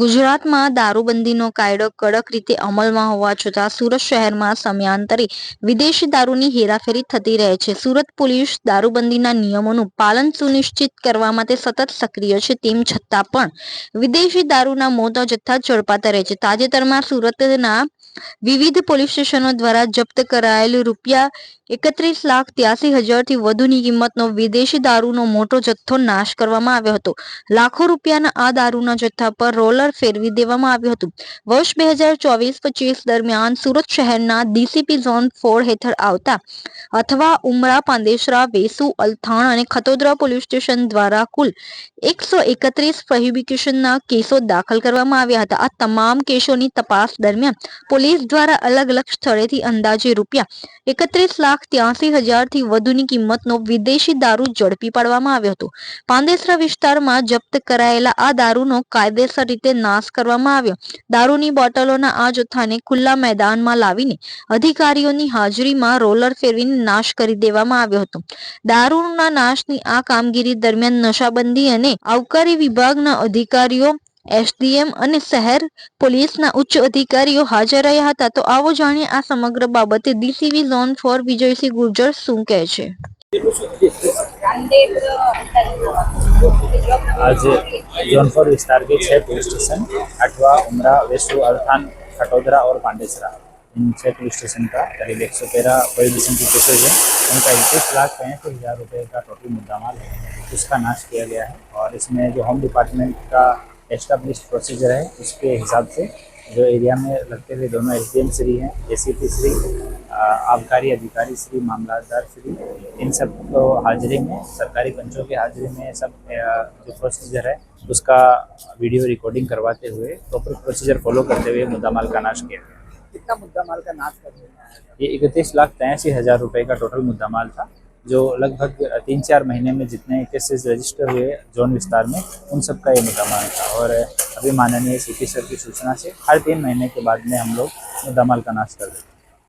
ગુજરાતમાં દારૂબંધીનો કાયદો કડક રીતે અમલમાં હોવા છતાં સુરત શહેરમાં સમયાંતરે વિદેશી દારૂની હેરાફેરી થતી રહે છે. સુરત પોલીસ દારૂબંધીના નિયમોનું પાલન સુનિશ્ચિત કરવા માટે સતત સક્રિય છે. તેમ છતાં પણ વિદેશી દારૂના મોટા જથ્થા ઝડપાતા રહે છે. તાજેતરમાં સુરતના વિવિધ પોલીસ સ્ટેશનો દ્વારા જપ્ત કરાયેલ રૂપિયા એકત્રીસ લાખ ત્યાસી હજારથી વધુની કિંમતનો વિદેશી દારૂનો મોટો જથ્થો નાશ કરવામાં આવ્યો હતો. લાખો રૂપિયાના આ દારૂના જથ્થા પર રોલર ફેરવી દેવામાં આવ્યું હતું. વર્ષ બે હજાર ચોવીસ પચીસ દરમિયાન સુરત શહેરના ડીસીપી ઝોન ફોર હેઠળ આવતા અથવા ઉમરા પાંદેશરા વેસુ અલથાણ અને ખતોદરા પોલીસ સ્ટેશન દ્વારા કુલ એકસો એકત્રીસ પ્રોહિબિકેશનના કેસો દાખલ કરવામાં આવ્યા હતા. આ તમામ કેસોની તપાસ દરમિયાન પોલીસ દ્વારા અલગ અલગ સ્થળેથી અંદાજે રૂપિયા એકત્રીસ લાખ ત્યાસી હજારથી વધુની કિંમતનો વિદેશી દારૂ ઝડપી પાડવામાં આવ્યો હતો. પાંદેસરા વિસ્તારમાં જપ્ત કરાયેલા આ દારૂનો કાયદેસર રીતે નાશ કરવામાં આવ્યો. દારૂની બોટલોના આ જથ્થાને ખુલ્લા મેદાનમાં લાવીને અધિકારીઓની હાજરીમાં રોલર ફેરવીને નાશ કરી દેવામાં આવ્યો હતો. દારૂના નાશની આ કામગીરી દરમિયાન નશાબંધી અને આવકારી વિભાગના અધિકારીઓ એસડીએમ અને શહેર પોલીસના ઉચ્ચ અધિકારીઓ હાજર રહ્યા હતા તો આવો જાણીએ આ સમગ્ર બાબતે DCB zone four Vijaysinh Gurjar શું કહે છે आज जौनपुर विस्तार के छह पुलिस स्टेशन अठवा उमरा वेसु अर्थान खटोदरा और पांडेसरा इन छह पुलिस स्टेशन का करीब एक सौ तेरह प्रोहिबिशन की केसेज है उनका इक्कीस लाख पैंसठ हज़ार रुपये का टोटल मुद्दामाल है उसका नाश किया गया है और इसमें जो होम डिपार्टमेंट का एस्टाब्लिश प्रोसीजर है उसके हिसाब से जो एरिया में लगते हुए दोनों एस डी एम श्री हैं ए सी पी श्री आबकारी अधिकारी श्री मामलादार श्री इन सबको हाजिरी में सरकारी पंचों की हाजिरी में सब जो प्रोसीजर है उसका वीडियो रिकॉर्डिंग करवाते हुए प्रॉपर प्रोसीजर फॉलो करते हुए मुद्दा माल का नाश किया गया। कितना मुद्दा माल का नाश कर ये इकतीस लाख तिरासी हज़ार रुपये का टोटल मुद्दा माल था। जो लगभग तीन चार महीने में जितने केसेस रजिस्टर हुए जोन विस्तार में उन सब का ये मुद्दामाल था और अभी माननीय सीपी सर की सूचना से हर तीन महीने के बाद में हम लोग मुद्दामाल का नाश कर देते हैं